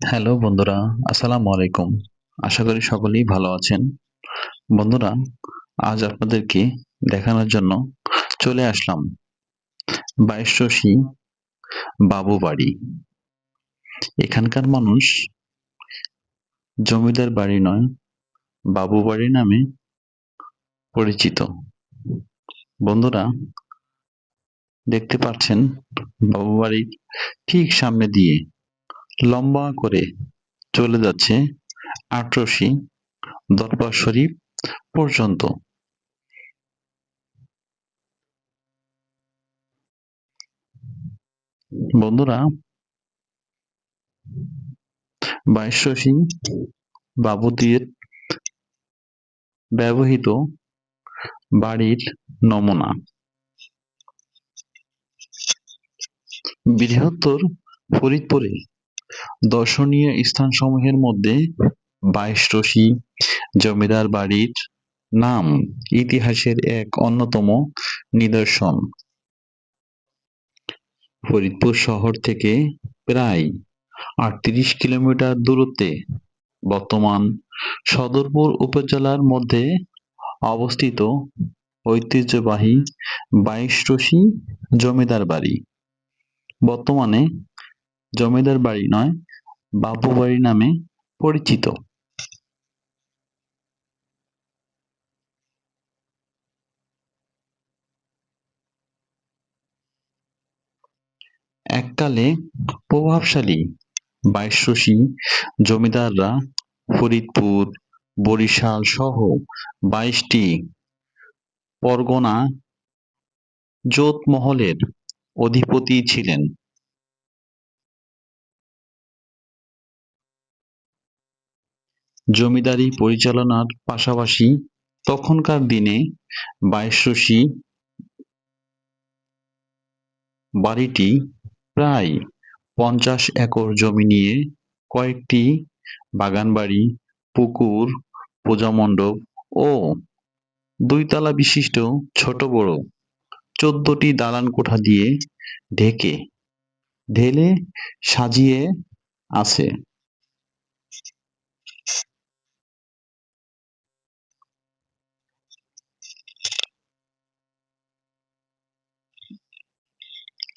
Hello বন্ধুরা, আসসালামু আলাইকুম। আশা করি সকলেই ভালো আছেন। বন্ধুরা, আজ আপনাদেরকে দেখানোর জন্য চলে আসলাম বাইশরশি বাবু বাড়ি এখানকার মানুষ জমিদার বাড়ি নয় বাবু বাড়ি নামে পরিচিত। বন্ধুরা, দেখতে পাচ্ছেন বাবু বাড়ির ঠিক সামনে দিয়ে লম্বা করে চলে যাচ্ছে আটরশি দরবার শরীফ পর্যন্ত। বন্ধুরা, বাইশরশি বাবুদের ব্যবহৃত বাড়ির নমুনা। বৃহত্তর ফরিদপুরে দর্শনীয় স্থানসমূহের মধ্যে বাইশরশি জমিদার বাড়ির নাম ইতিহাসের এক অন্যতম নিদর্শন। ফরিদপুর শহর থেকে প্রায় আটত্রিশ কিলোমিটার দূরত্বে বর্তমান সদরপুর উপজেলার মধ্যে অবস্থিত ঐতিহ্যবাহী বাইশরশি জমিদার বাড়ি। বর্তমানে জমিদার বাড়ি নয়, বাবু বাড়ি নামে পরিচিত। এককালে প্রভাবশালী বাইশরশি জমিদাররা ফরিদপুর, বরিশাল সহ বাইশটি পরগনা জোতমহলের অধিপতি ছিলেন। জমিদারি পরিচালনার পাশাপাশি তখনকার দিনে বাইশরশি বাড়িটি প্রায় পঞ্চাশ একর জমি নিয়ে কয়েকটি বাগানবাড়ি, পুকুর, পূজামণ্ডপ ও দুইতলা বিশিষ্ট ছোট বড় চোদ্দটি দালান কোঠা দিয়ে ঢেকে, ঢেলে সাজিয়ে আছে।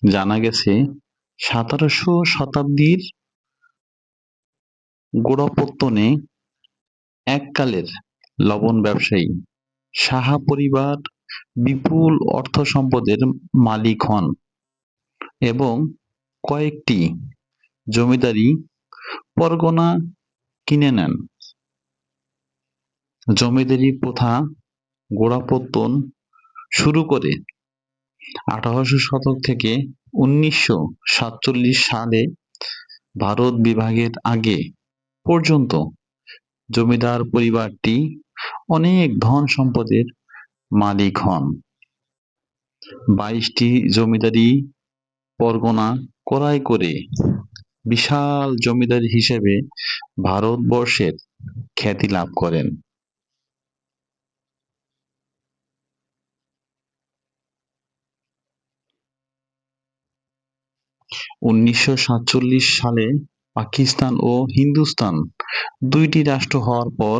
জানা গেছে, সতেরোশো শতাব্দীর গোড়াপত্তনে এককালের লবণ ব্যবসায়ী সাহা পরিবার বিপুল অর্থ সম্পদের মালিক হন এবং কয়েকটি জমিদারি পরগনা কিনে নেন। জমিদারি প্রথা গোড়াপত্তন শুরু করে আঠারোশো শতক থেকে উনিশশো সাতচল্লিশ সালে ভারত বিভাগের আগে পর্যন্ত জমিদার পরিবারটি অনেক ধন সম্পদের মালিক হন। বাইশটি জমিদারি পরগনা ক্রয় করে বিশাল জমিদার হিসেবে ভারতবর্ষের খ্যাতি লাভ করেন। উনিশশো সাতচল্লিশ সালে পাকিস্তান ও হিন্দুস্তান দুইটি রাষ্ট্র হওয়ার পর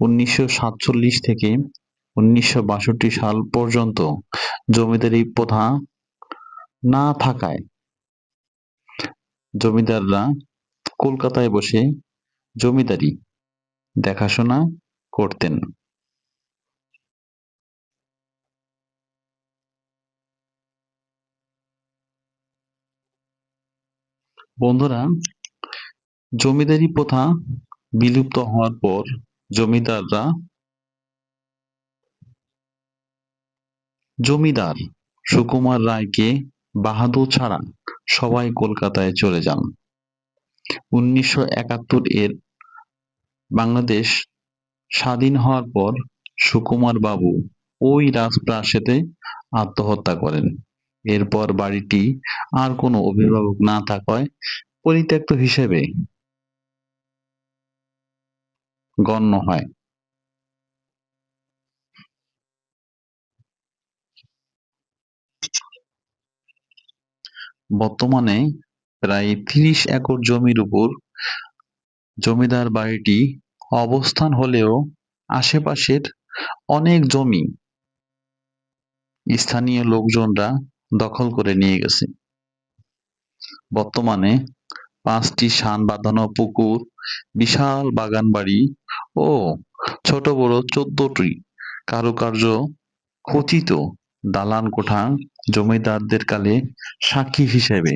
উনিশশো সাতচল্লিশ থেকে উনিশশো বাষট্টি সাল পর্যন্ত জমিদারি প্রথা না থাকায় জমিদাররা কলকাতায় বসে জমিদারি দেখাশোনা করতেন। বন্ধুরা, জমিদারি প্রথা বিলুপ্ত হওয়ার পর জমিদাররা জমিদার সুকুমার রায়কে বাহাদুর ছাড়া সবাই কলকাতায় চলে যান। উনিশশো একাত্তর এর বাংলাদেশ স্বাধীন হওয়ার পর সুকুমার বাবু ওই রাজপ্রাসাদে আত্মহত্যা করেন। এরপর বাড়িটি আর কোনো অভিভাবক না থাকায় পরিত্যক্ত হিসেবে গণ্য হয়। বর্তমানে প্রায় ত্রিশ একর জমির উপর জমিদার বাড়িটি অবস্থান হলেও আশেপাশের অনেক জমি স্থানীয় লোকজনরা দখল করে নিয়ে গেছে। বর্তমানে পাঁচটি শান বাঁধানো পুকুর, বিশাল বাগান বাড়ি ও ছোট বড় চোদ্দটি কারুকার্য খচিত দালান কোঠা জমিদারদের কালে সাক্ষী হিসেবে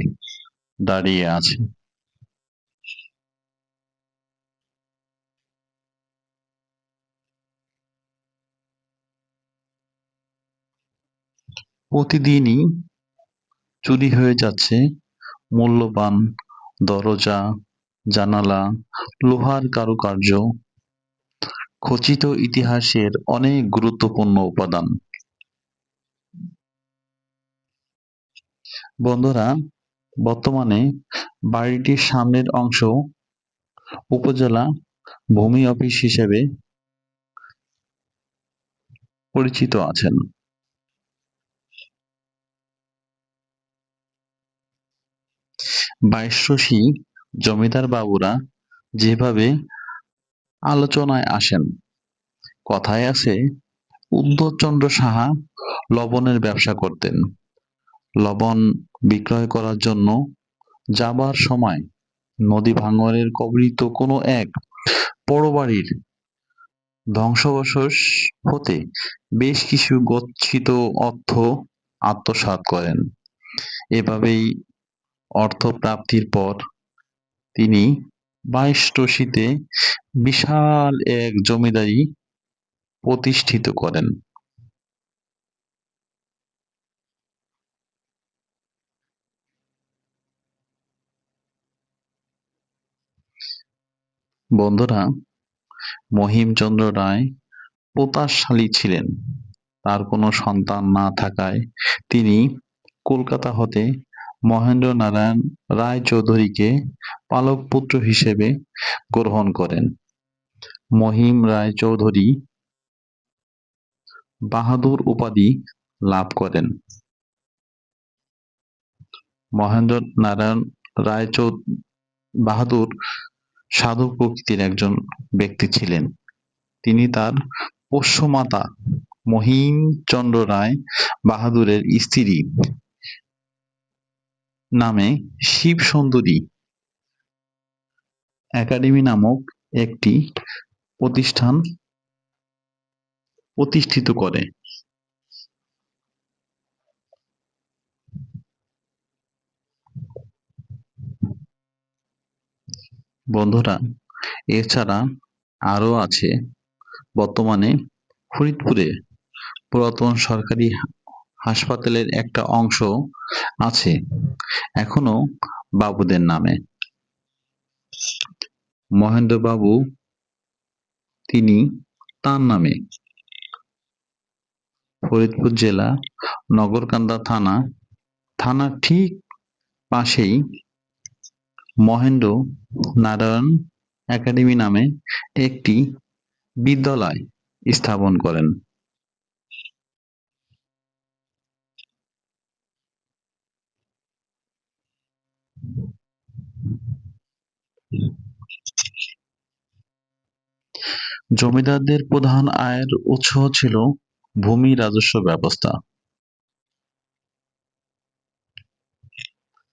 দাঁড়িয়ে আছে। প্রতিদিনই চুরি হয়ে যাচ্ছে। মূল্যবান দরজা, জানালা, লোহার কারুকার্য, খচিত ইতিহাসের অনেক গুরুত্বপূর্ণ উপাদান। বন্ধুরা, বর্তমানে বাড়িটির সামনের অংশ উপজেলা ভূমি অফিস হিসেবে পরিচিত আছেন। বাইশরশি জমিদার বাবুরা যেভাবে আলোচনায় আসেন, কথায় আছে, উদ্ধবচন্দ্র সাহা লবণের ব্যবসা করতেন। লবণ বিক্রয় করার জন্য যাবার সময় নদী ভাঙনের কবলিত কোনো এক পরবাড়ির ধ্বংসাবশেষ হতে বেশ কিছু গচ্ছিত অর্থ আত্মসাৎ করেন। এভাবেই অর্থ প্রাপ্তির পর তিনি বাইশটসিতে বিশাল এক জমিদারি প্রতিষ্ঠিত করেন। বন্ধুরা, মহিমচন্দ্র রায় প্রতাপশালী ছিলেন। তার কোনো সন্তান না থাকায় তিনি কলকাতা হতে মহেন্দ্র নারায়ণ রায়চৌধুরীকে পালক পুত্র হিসেবে গ্রহণ করেন। মহিম রায়চৌধুরী বাহাদুর উপাধি লাভ করেন। মহেন্দ্র নারায়ণ রায়চৌ বাহাদুর সাধু প্রকৃতির একজন ব্যক্তি ছিলেন। তিনি তার পোষ্যমাতা মহিমচন্দ্র রায় বাহাদুরের স্ত্রী। নামে শিব সুন্দরী। একাডেমি নামক একটি প্রতিষ্ঠান প্রতিষ্ঠিত করে। বন্ধুরা, এছাড়া আরও আছে। বর্তমানে ফরিদপুরে পুরাতন সরকারি হাসপাতালের একটা অংশ আছে, এখনও বাবুদের নামে। মহেন্দ্রবাবু, তিনি তার নামে। ফরিদপুর জেলা, নগরকান্দা থানা থানার ঠিক পাশেই মহেন্দ্র নারায়ণ একাডেমি নামে একটি বিদ্যালয় স্থাপন করেন। জমিদারদের প্রধান আয়ের উৎস ছিল ভূমি রাজস্ব ব্যবস্থা।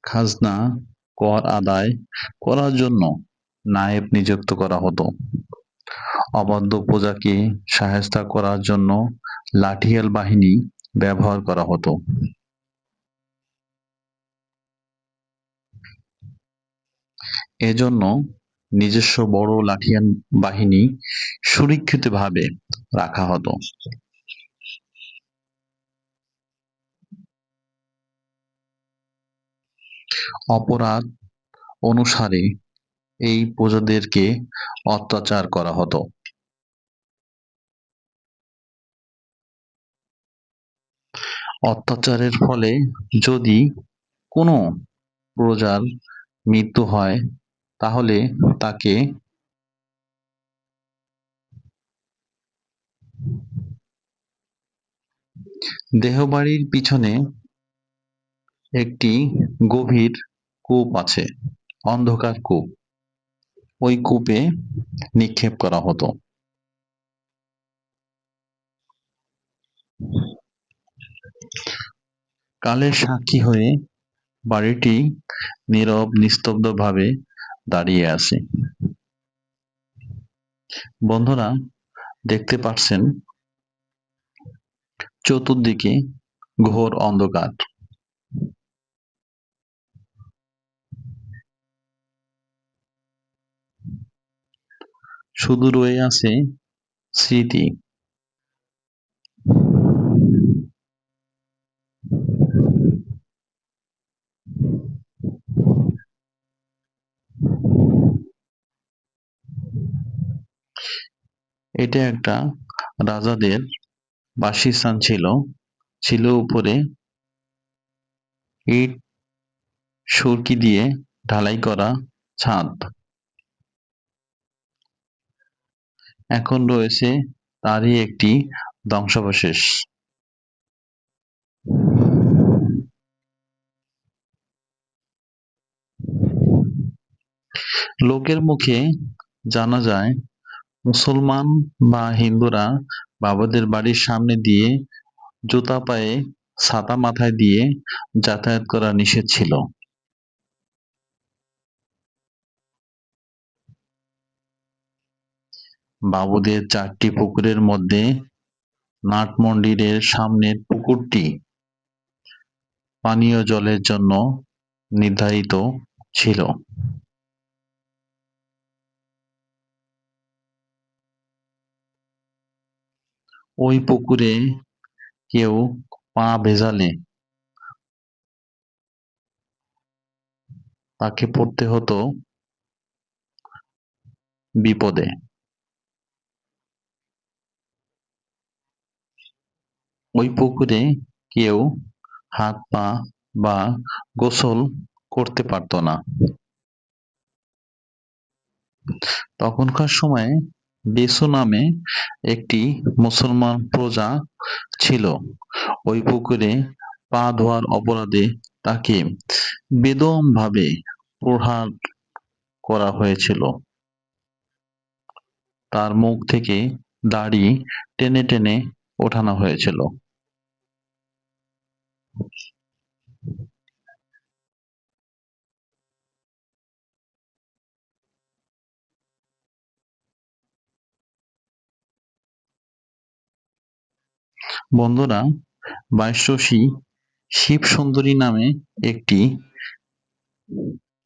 খাজনা, কর আদায় করার জন্য নায়েব নিযুক্ত করা হতো। অবাধ্য প্রজাকে সাহেস্তা করার জন্য লাঠিয়াল বাহিনী ব্যবহার করা হতো। এজন্য নিজস্ব বড় লাঠিয়ান বাহিনী সুরক্ষিতভাবে রাখা হতো। অপরাধ অনুসারে এই প্রজাদেরকে অত্যাচার করা হতো। অত্যাচারের ফলে যদি কোনো প্রজার মৃত্যু হয় তাহলে তাকে দেহবাড়ির পিছনে একটি গভীর কূপ আছে, অন্ধকার কূপ। ওই কূপে নিক্ষেপ করা হতো। কালের সাক্ষী হয়ে বাড়িটি নীরব নিস্তব্ধভাবে দাঁড়িয়ে আছে। বন্ধুরা দেখতে পাচ্ছেন চতুর্দিকে ঘোর অন্ধকার। শুধু রয়ে আছে স্মৃতি। এটা একটা রাজাদের বাসস্থান ছিল। ছিল উপরে ইট, সুরকি দিয়ে ঢালাই করা ছাদ। এখন রয়েছে তারই একটি ধ্বংসাবশেষ। লোকের মুখে জানা যায় মুসলমান বা হিন্দুরা বাবাদের বাড়ির সামনে দিয়ে জুতা পায়ে ছাতা মাথায় দিয়ে যাতায়াত করা নিষেধ ছিল। বাবুদের চারটি পুকুরের মধ্যে নাট মন্দিরের সামনের পুকুরটি পানীয় জলের জন্য নির্ধারিত ছিল। ওই পুকুরে কেউ পা ভেজালে। তাকে পড়তে হতো বিপদে। ওই পুকুরে কেউ হাত, পা বা গোসল করতে পারত না। তখনকার সময়ে বেসু নামে একটি মুসলমান প্রজা ছিল। ওই পুকুরে পা ধোয়ার অপরাধে তাকে বেদমভাবে প্রহার করা হয়েছিল। তার মুখ থেকে দাড়ি টেনে টেনে ওঠানো হয়েছিল। বন্ধুরা বাইশরশি শিব সুন্দরী নামে একটি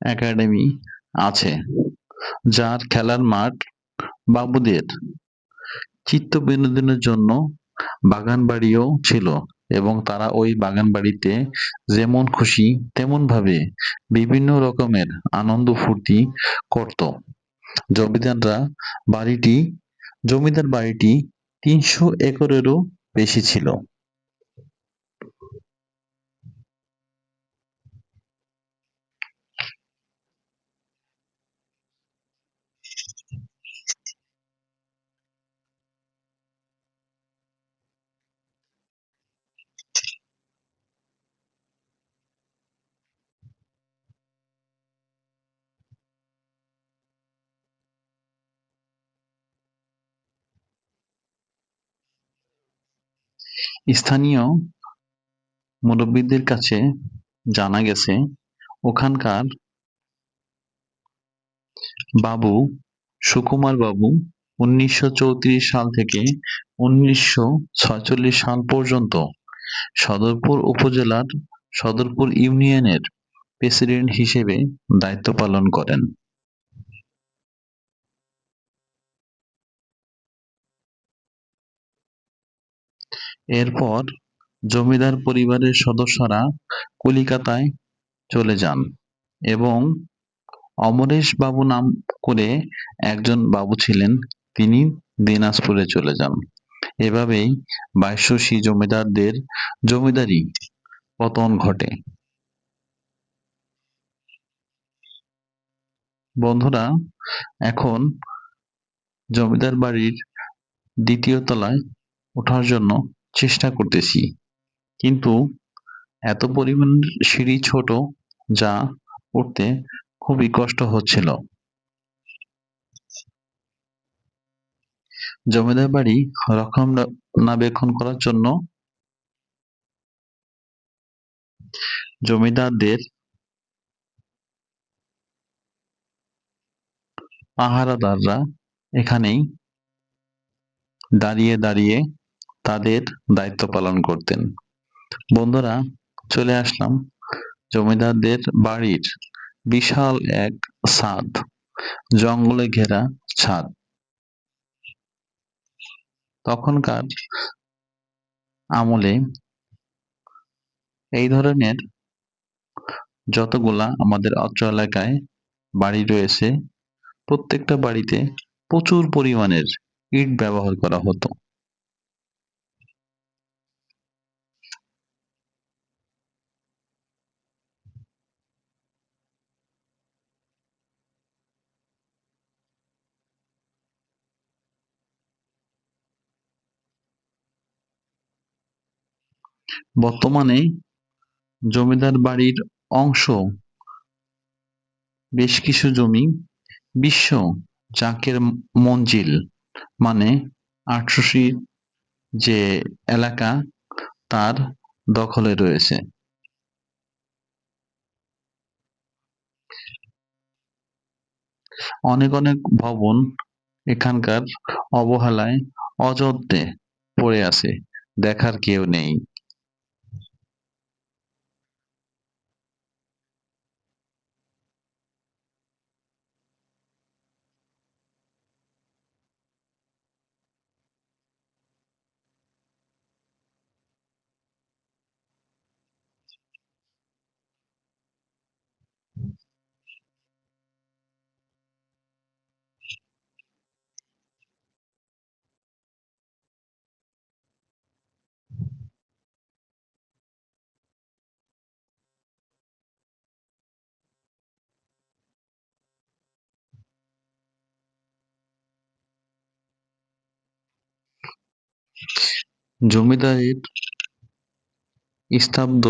একাডেমি আছে, যার খেলার মাঠ বাবুদের চিত্ত বিনোদনের জন্য বাগান বাড়িও ছিল এবং তারা ওই বাগান বাড়িতে যেমন খুশি তেমন ভাবে বিভিন্ন রকমের আনন্দ ফুর্তি করত। জমিদাররা বাড়িটি, জমিদার বাড়িটি তিনশো একরেরও বেশি ছিল। স্থানীয় মুরব্বীদের কাছে জানা গেছে, ওখানকার বাবু, সুকুমার বাবু, উনিশশো চৌত্রিশ সাল থেকে উনিশশো সাল পর্যন্ত সদরপুর উপজেলার সদরপুর ইউনিয়নের প্রেসিডেন্ট হিসেবে দায়িত্ব পালন করেন। এরপর জমিদার পরিবারের সদস্যরা কলিকাতায় চলে যান এবং অমরেশ বাবু নাম করে একজন বাবু ছিলেন, তিনি দিনাজপুরে চলে যান। এভাবেই বাইশশী জমিদারদের জমিদারি পতন ঘটে। বন্ধুরা, এখন জমিদার বাড়ির দ্বিতীয় তলায় ওঠার জন্য চেষ্টা করতেছি। কিন্তু এত পরিমাণ সিঁড়ি ছোট যা উঠতে খুবই কষ্ট হচ্ছিল। জমিদার বাড়ি রক্ষণাবেক্ষণ করার জন্য জমিদারদের পাহারাদাররা এখানেই দাঁড়িয়ে দাঁড়িয়ে তাদের দায়িত্ব পালন করতেন। বন্ধুরা, চলে আসলাম জমিদারদের বাড়ির বিশাল এক ছাদ, জঙ্গলে ঘেরা ছাদ। তখনকার আমলে এই ধরনের যতগুলা আমাদের অত্র এলাকায় বাড়ি রয়েছে, প্রত্যেকটা বাড়িতে প্রচুর পরিমাণের ইট ব্যবহার করা হতো। বর্তমানে জমিদার বাড়ির অংশ। বেশ কিছু জমি বিশ্ব জাকের মঞ্জিল মানে আটশোশি যে এলাকা তার দখলে রয়েছে। অনেক অনেক ভবন এখানকার অবহেলায় অযত্নে পড়ে আছে, দেখার কেউ নেই। জমিদারের স্তব্ধ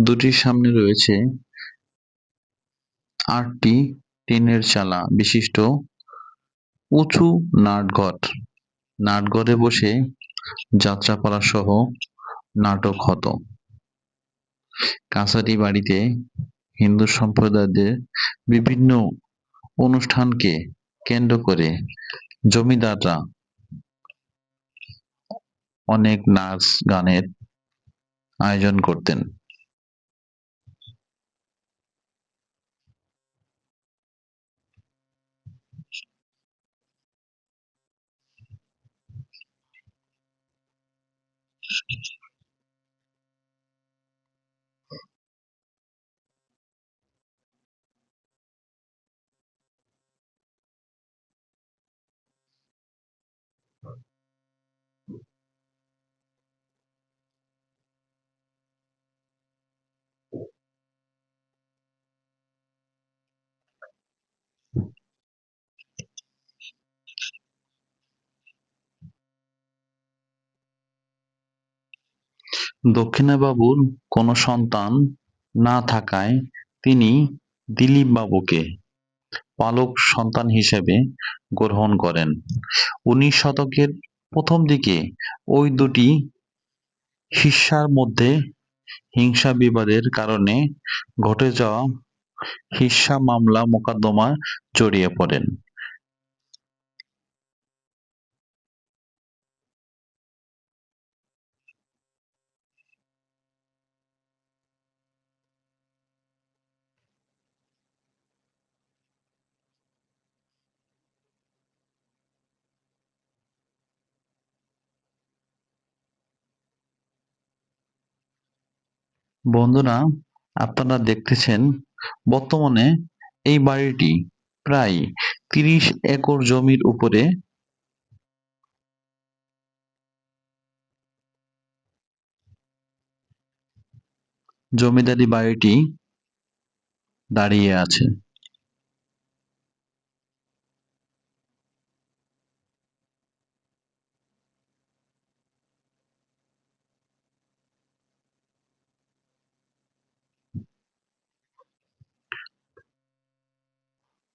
দুটির সামনে রয়েছে। আটটি টিনের চালা বিশিষ্ট উঁচু নাটঘর। নাটঘরে বসে যাত্রাপালা সহ নাটক হতো। কাছারি বাড়িতে হিন্দু সম্প্রদায়দের বিভিন্ন অনুষ্ঠানকে কেন্দ্র করে জমিদাররা অনেক নাচ গানের আয়োজন করতেন। দক্ষিণাবাবুর কোনো সন্তান না থাকায় তিনি দিলীপবাবুকে পালক সন্তান হিসেবে গ্রহণ করেন। উনিশ শতকের প্রথম দিকে ওই দুটি শিষ্যার মধ্যে হিংসা বিবাদের কারণে ঘটে যাওয়া হিংসা মামলা মোকদ্দমায় জড়িয়ে পড়েন। বন্ধুরা, আপনারা দেখতেছেন বর্তমানে এই বাড়িটি প্রায় তিরিশ একর জমির উপরে। জমিদারি বাড়িটি দাঁড়িয়ে আছে।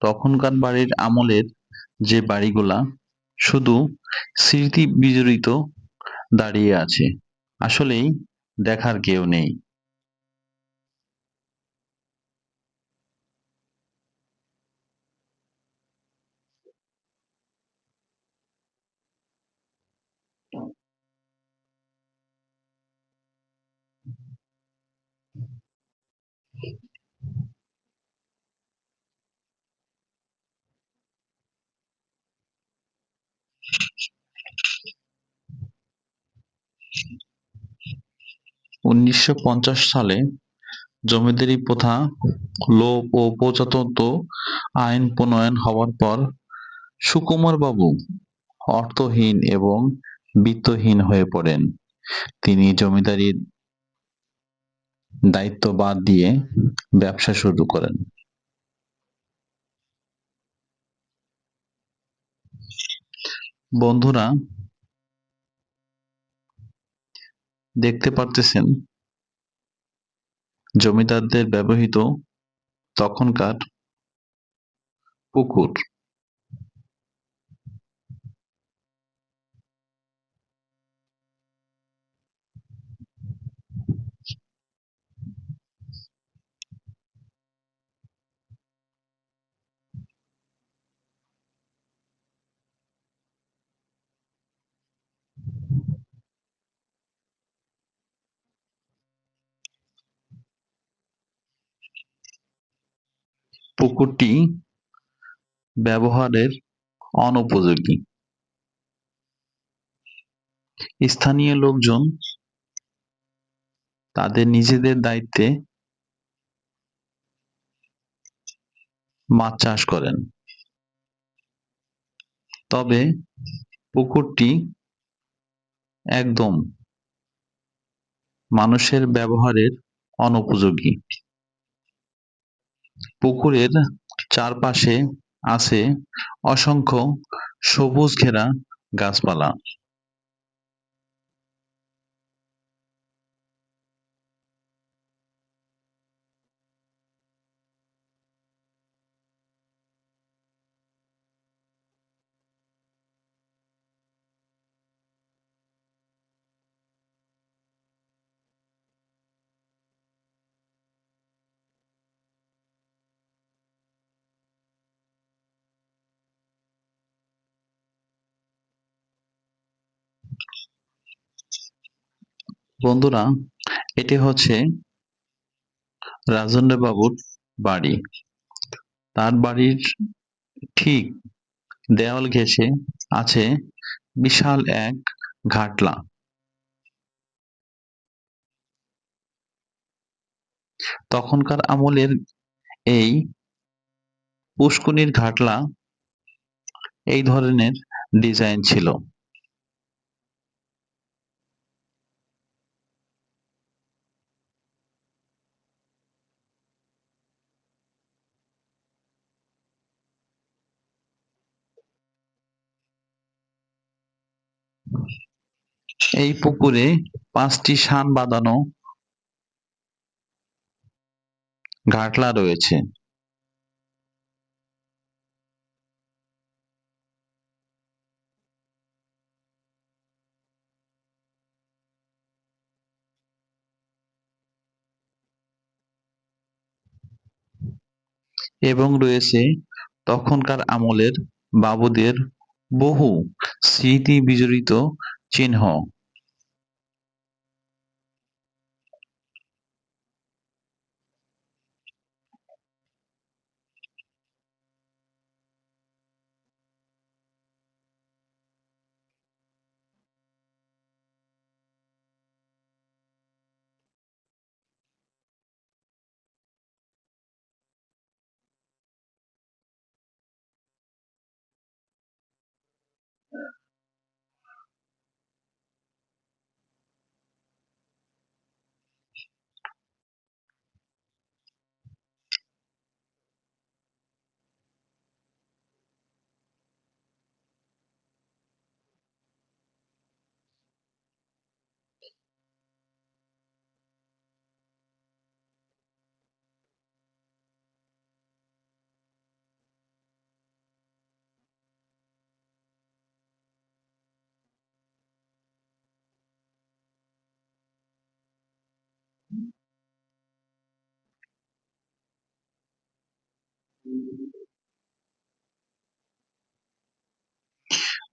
তখনকার বাড়ির আমলের যে বাড়িগুলা শুধু স্মৃতি বিজড়িত দাঁড়িয়ে আছে। আসলেই দেখার কেউ নেই। উনিশশো পঞ্চাশ সালে জমিদারি প্রথা লোপ ও প্রজাতন্ত্র আইন প্রণয়ন হওয়ার পর সুকুমার বাবু অর্থহীন এবং বিত্তহীন হয়ে পড়েন। তিনি জমিদারির দায়িত্ব বাদ দিয়ে ব্যবসা শুরু করেন। বন্ধুরা দেখতে পারতেছেন? জমিদারদের ব্যবহৃত তখনকার পুকুর। পুকুরটি ব্যবহারের অনুপযোগী। স্থানীয় লোকজন তাদের নিজেদের দায়িত্বে মাছ চাষ করেন। তবে পুকুরটি একদম মানুষের ব্যবহারের অনুপযোগী। পুকুরের চারপাশে আছে অসংখ্য সবুজ ঘেরা গাছপালা। বন্ধুরা, এটি হচ্ছে রাজেন্দ্র বাবুর বাড়ি। তার বাড়ির ঠিক দেওয়াল ঘেঁষে আছে বিশাল এক ঘাটলা। তখনকার আমলের এই পুষ্কুনির ঘাটলা এই ধরনের ডিজাইন ছিল। এই পুকুরে পাঁচটি শান বাঁধানো ঘাটলা রয়েছে। এবং রয়েছে তখনকার আমলের বাবুদের বহু স্মৃতি বিজড়িত চিহ্ন।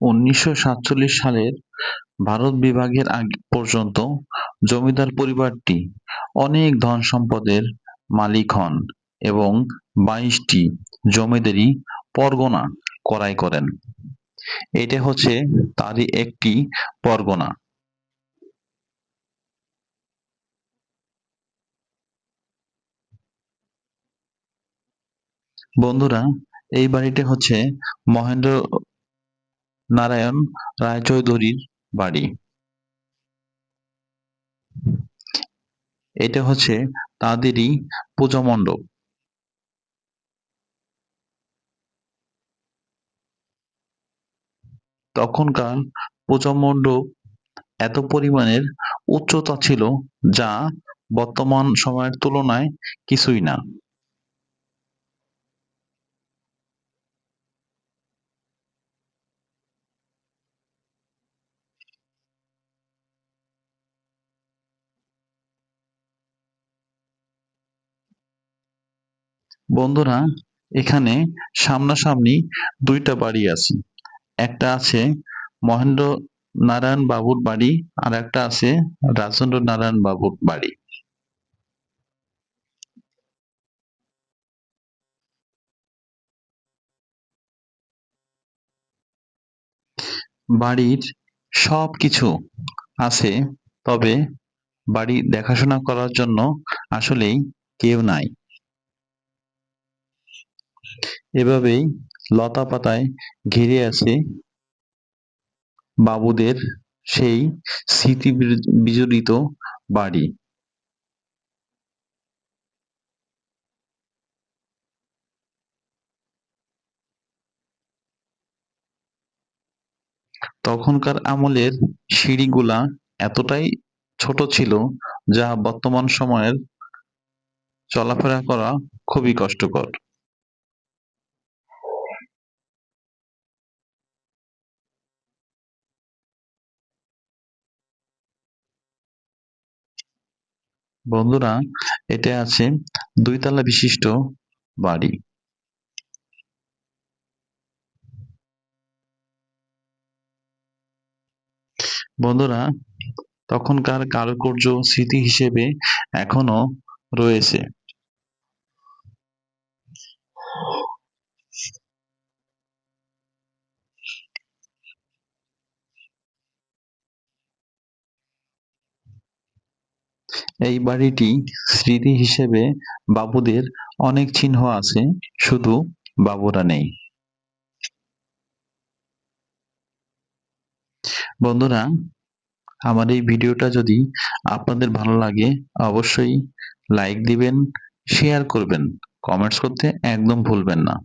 উনিশশো সাতচল্লিশ সালের ভারত বিভাগের আগ পর্যন্ত জমিদার পরিবারটি অনেক ধন সম্পদের মালিক হন এবং বাইশটি জমিদারি পরগনা ক্রয় করেন। এটা হচ্ছে তারই একটি পরগনা। বন্ধুরা, এই বাড়িটি হচ্ছে মহেন্দ্র নারায়ণ রায়চৌধুরীর বাড়ি। এটা হচ্ছে তাদেরই পূজা মণ্ডপ। তখনকার পূজা মণ্ডপ এত পরিমাণের উচ্চতা ছিল যা বর্তমান সময়ের তুলনায় কিছুই না। বন্ধুরা, এখানে সামনাসামনি দুইটা বাড়ি আছে। একটা আছে মহেন্দ্র নারায়ণ বাবুর বাড়ি, আর একটা আছে রাজেন্দ্র নারায়ণ বাবুর বাড়ি। বাড়ির সব কিছু আছে, তবে বাড়ি দেখাশোনা করার জন্য আসলেই কেউ নাই। এভাবেই লতা পাতায় ঘিরে আছে বাবুদের সেই স্মৃতি বিজড়িত বাড়ি। তখনকার আমলের সিঁড়িগুলা এতটাই ছোট ছিল, যা বর্তমান সময়ের চলাফেরা করা খুবই কষ্টকর। বন্ধুরা এটা আছে দুই দুইতলা বিশিষ্ট বাড়ি। বন্ধুরা তখনকার কারুকার্য স্মৃতি হিসেবে এখনও রয়েছে। এই বাড়িটি স্মৃতি হিসেবে বাবুদের অনেক চিহ্ন আছে, শুধু বাবুরা নেই। বন্ধুরা, আমার এই ভিডিওটা যদি আপনাদের ভালো লাগে, অবশ্যই লাইক দিবেন, শেয়ার করবেন। কমেন্টস করতে একদম ভুলবেন না।